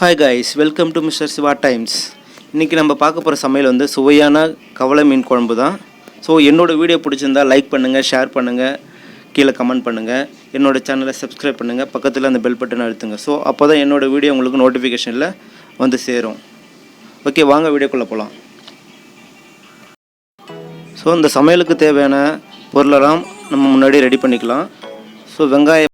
Hi guys welcome to mister Siva times இன்றைக்கி நம்ம பார்க்க போகிற சமையல் வந்து சுவையான கவலை மீன் குழம்பு தான். ஸோ என்னோடய வீடியோ பிடிச்சிருந்தா லைக் பண்ணுங்கள் ஷேர் பண்ணுங்கள் கீழே கமெண்ட் பண்ணுங்கள் என்னோடய சேனலை சப்ஸ்கிரைப் பண்ணுங்கள் பக்கத்தில் அந்த பெல் பட்டன் அழுத்துங்க. ஸோ அப்போ தான் என்னோடய வீடியோ உங்களுக்கு நோட்டிஃபிகேஷனில் வந்து சேரும். ஓகே வாங்க வீடியோக்குள்ளே போகலாம் ஸோ இந்த சமையலுக்கு தேவையான பொருளெல்லாம் நம்ம முன்னாடி ரெடி பண்ணிக்கலாம். ஸோ வெங்காயம்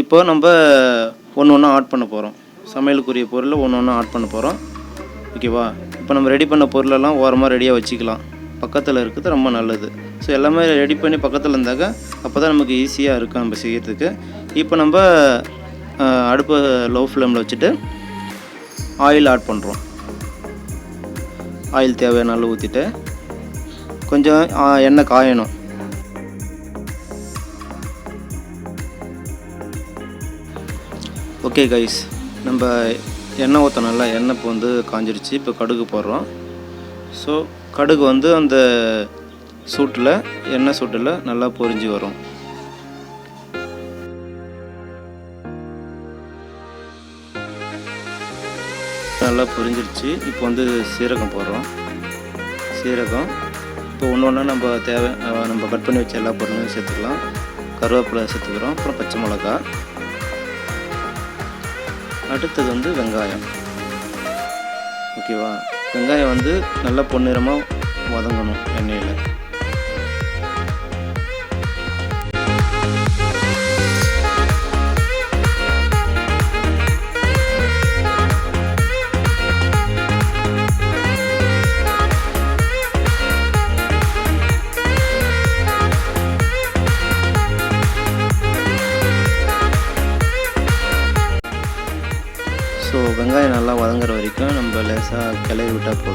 இப்போ நம்ம ஒன்று ஒன்றா ஆட் பண்ண போகிறோம். சமையலுக்குரிய பொருளை ஒன்று ஒன்றா ஆட் பண்ண போகிறோம். ஓகேவா இப்போ நம்ம ரெடி பண்ண பொருளெல்லாம் ஓரமாக ரெடியாக வச்சுக்கலாம். பக்கத்தில் இருக்கிறது ரொம்ப நல்லது. ஸோ எல்லாமே ரெடி பண்ணி பக்கத்தில் இருந்தாக்க அப்போ தான் நமக்கு ஈஸியாக இருக்கும் நம்ம செய்கிறதுக்கு இப்போ நம்ம அடுப்பு லோ ஃப்ளேமில் வச்சுட்டு ஆயில் ஆட் பண்ணுறோம் ஆயில் தேவையான அளவு ஊற்றிட்டு கொஞ்சம் எண்ணெய் காயணும். ஓகே கைஸ் நம்ம எண்ணெய் ஊற்றணும்ல எண்ணெய் இப்போ வந்து காஞ்சிருச்சு. இப்போ கடுகு போடுறோம். ஸோ கடுகு வந்து அந்த சூட்டில் எண்ணெய் சூட்டில் நல்லா பொரிஞ்சு வரும். நல்லா பொரிஞ்சிருச்சு. இப்போ வந்து சீரகம் போடுறோம். சீரகம். இப்போ ஒன்று ஒன்றா நம்ம தேவை நம்ம கட் பண்ணி வச்ச எல்லா பொருளையும் சேர்த்துக்கலாம். கருவேப்பிலை சேர்த்துக்கிறோம். அப்புறம் பச்சை மிளகா அடுத்தது வந்து வெங்காயம். ஓகேவா வெங்காயம் வந்து நல்லா பொன்னிறமாக வதங்கணும் எண்ணெயில்.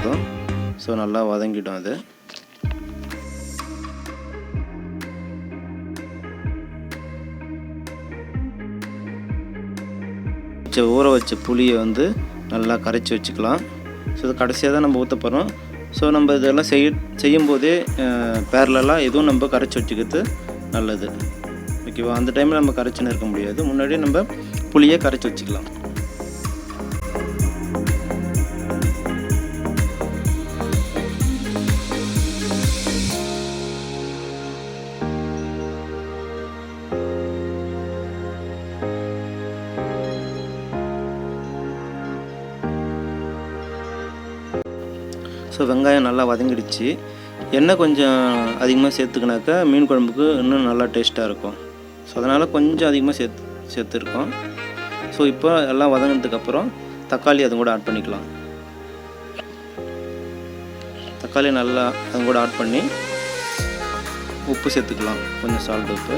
போதும். ஸோ நல்லா வதங்கிடும் அது. வச்ச ஊற வச்ச புளியை வந்து நல்லா கரைச்சி வச்சுக்கலாம். ஸோ இது கடைசியாக தான் நம்ம ஊற்ற போகிறோம் ஸோ நம்ம இதெல்லாம் செய்ய செய்யும்போதே பேரலெல்லாம் எதுவும் நம்ம கரைச்சி வச்சுக்கிறது நல்லது. ஓகேவா அந்த டைமில் நம்ம கரைச்சின்னு இருக்க முடியாது. முன்னாடியே நம்ம புளியை கரைச்சி வச்சுக்கலாம். ஸோ வெங்காயம் நல்லா வதங்கிடுச்சு. எண்ணெய் கொஞ்சம் அதிகமாக சேர்த்துக்கினாக்கா மீன் குழம்புக்கு இன்னும் நல்லா டேஸ்ட்டாக இருக்கும். ஸோ அதனால் கொஞ்சம் அதிகமாக சேர்த்து சேர்த்துருக்கோம். ஸோ இப்போ எல்லாம் வதங்கினதுக்கப்புறம் தக்காளி அது கூட ஆட் பண்ணிக்கலாம். தக்காளி நல்லா அது கூட ஆட் பண்ணி உப்பு சேர்த்துக்கலாம். கொஞ்சம் சால்ட் உப்பு.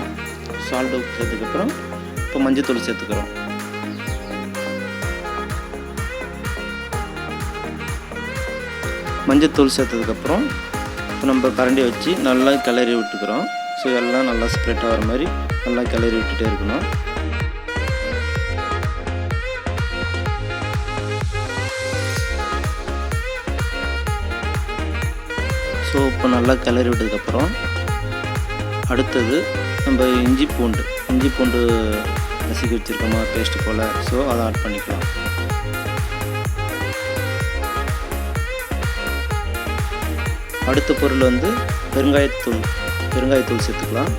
சால்ட் உப்பு சேர்த்துக்கப்புறம் இப்போ மஞ்சத்தூள் சேர்த்துக்கிறோம். மஞ்சத்தூள் சேர்த்ததுக்கப்புறம் இப்போ நம்ம கரண்டி வச்சு நல்லா கிளறி விட்டுக்கிறோம். ஸோ எல்லாம் நல்லா ஸ்ப்ரெட் ஆகிற மாதிரி நல்லா கிளறி விட்டுட்டே இருக்கணும். ஸோ இப்போ நல்லா கிளறி விட்டதுக்கப்புறம் அடுத்தது நம்ம இஞ்சி பூண்டு. இஞ்சி பூண்டு நசுக்கி வச்சுருக்கோமா பேஸ்ட்டு போல். ஸோ அதை ஆட் பண்ணிக்கலாம். அடுத்த பொருள் வந்து பெருங்காயத்தூள் பெருங்காயத்தூள் சேர்த்துக்கலாம்.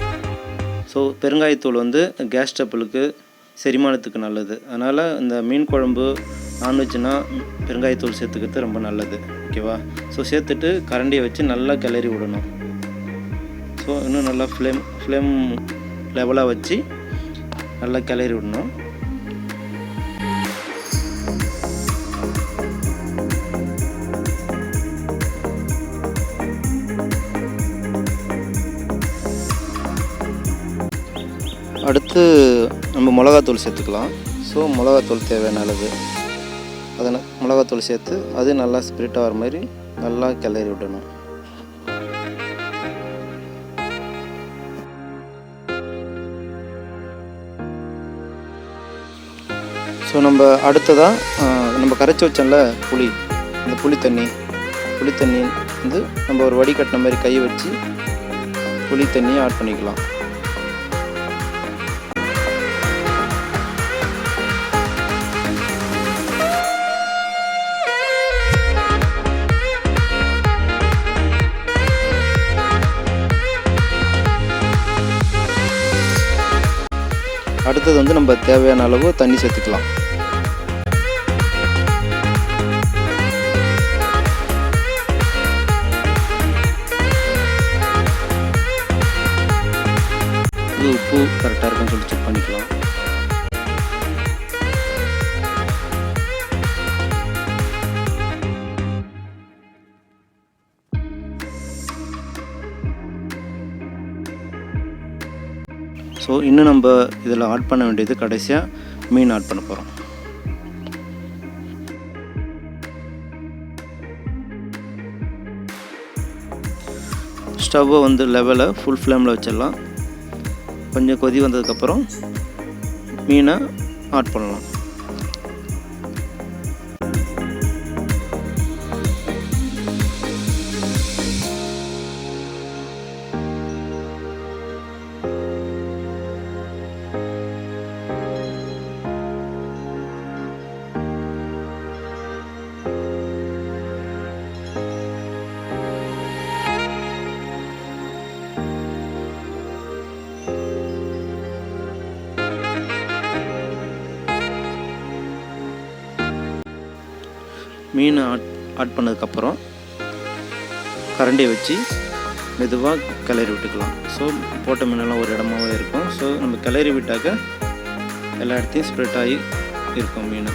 ஸோ பெருங்காயத்தூள் வந்து கேஸ் ட்ரபிளுக்கு செரிமானத்துக்கு நல்லது. அதனால் இந்த மீன் குழம்பு நான்வெஜ்னால் பெருங்காயத்தூள் சேர்த்துக்கிறது ரொம்ப நல்லது. ஓகேவா ஸோ சேர்த்துட்டு கரண்டியை வச்சு நல்லா கிளறி விடணும். ஸோ இன்னும் நல்லா ஃப்ளேம் ஃப்ளேம் லெவலாக வச்சு நல்லா கிளறி விடணும். அடுத்து நம்ம மிளகாத்தூள் சேர்த்துக்கலாம். ஸோ மிளகாத்தூள் தேவையான அளவு அதை மிளகாத்தூள் சேர்த்து அது நல்லா ஸ்ப்ரிட் ஆகிற மாதிரி நல்லா கிளறி விடணும். ஸோ நம்ம அடுத்ததாக நம்ம கரைச்சி வச்சோம்ல புளி. அந்த புளி தண்ணி. புளி தண்ணி வந்து நம்ம ஒரு வடிகட்டின மாதிரி கை வச்சு புளி தண்ணியை ஆட் பண்ணிக்கலாம். அடுத்தது வந்து நம்ம தேவையான அளவு தண்ணி சேர்த்துக்கலாம். உப்பு கரெக்டாக இருக்குன்னு சொல்லி செக் பண்ணிக்கலாம். ஸோ இன்னும் நம்ம இதில் ஆட் பண்ண வேண்டியது கடைசியாக மீன் ஆட் பண்ண போகிறோம் ஸ்டவ்வை வந்து லெவலை ஃபுல் ஃப்ளேமில் வச்சிடலாம். கொஞ்சம் கொதி வந்ததுக்கப்புறம் மீனை ஆட் பண்ணலாம். மீன் ஆட் ஆட் பண்ணதுக்கப்புறம் கரண்டியை வச்சு மெதுவாக கிளறி விட்டுக்கலாம். ஸோ போட்ட மீனெல்லாம் ஒரு இடமாவே இருக்கும். ஸோ நம்ம கிளறி விட்டாக்க எல்லா இடத்தையும் ஸ்ப்ரெட் ஆகி இருக்கும் மீன்.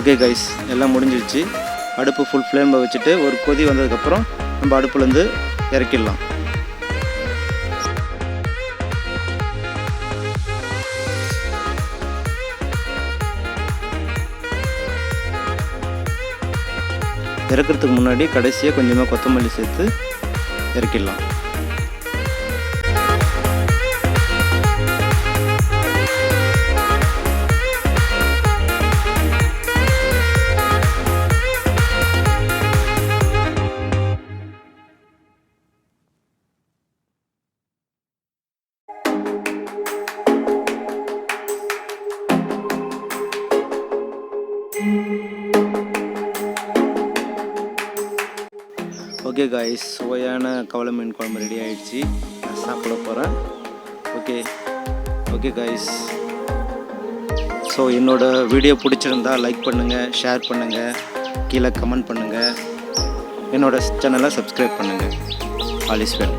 ஓகே கைஸ் எல்லாம் முடிஞ்சிடுச்சு அடுப்பு ஃபுல் ஃப்ளேமில் வச்சுட்டு ஒரு கொதி வந்ததுக்கப்புறம் நம்ம அடுப்புலேருந்து இறக்கிடலாம். இறக்கிறதுக்கு முன்னாடி கடைசியாக கொஞ்சமாக கொத்தமல்லி சேர்த்து இறக்கிடலாம். ஓகே காய்ஸ் சுவையான கவலை மீன் குழம்பு ரெடி ஆகிடுச்சி நான் சாப்பிட போகிறேன் ஓகே ஓகே காய்ஸ் ஸோ என்னோடய வீடியோ பிடிச்சிருந்தா லைக் பண்ணுங்கள் ஷேர் பண்ணுங்கள் கீழே கமெண்ட் பண்ணுங்கள் என்னோடய சேனலை சப்ஸ்கிரைப் பண்ணுங்கள் ஆல் இஸ் வெல்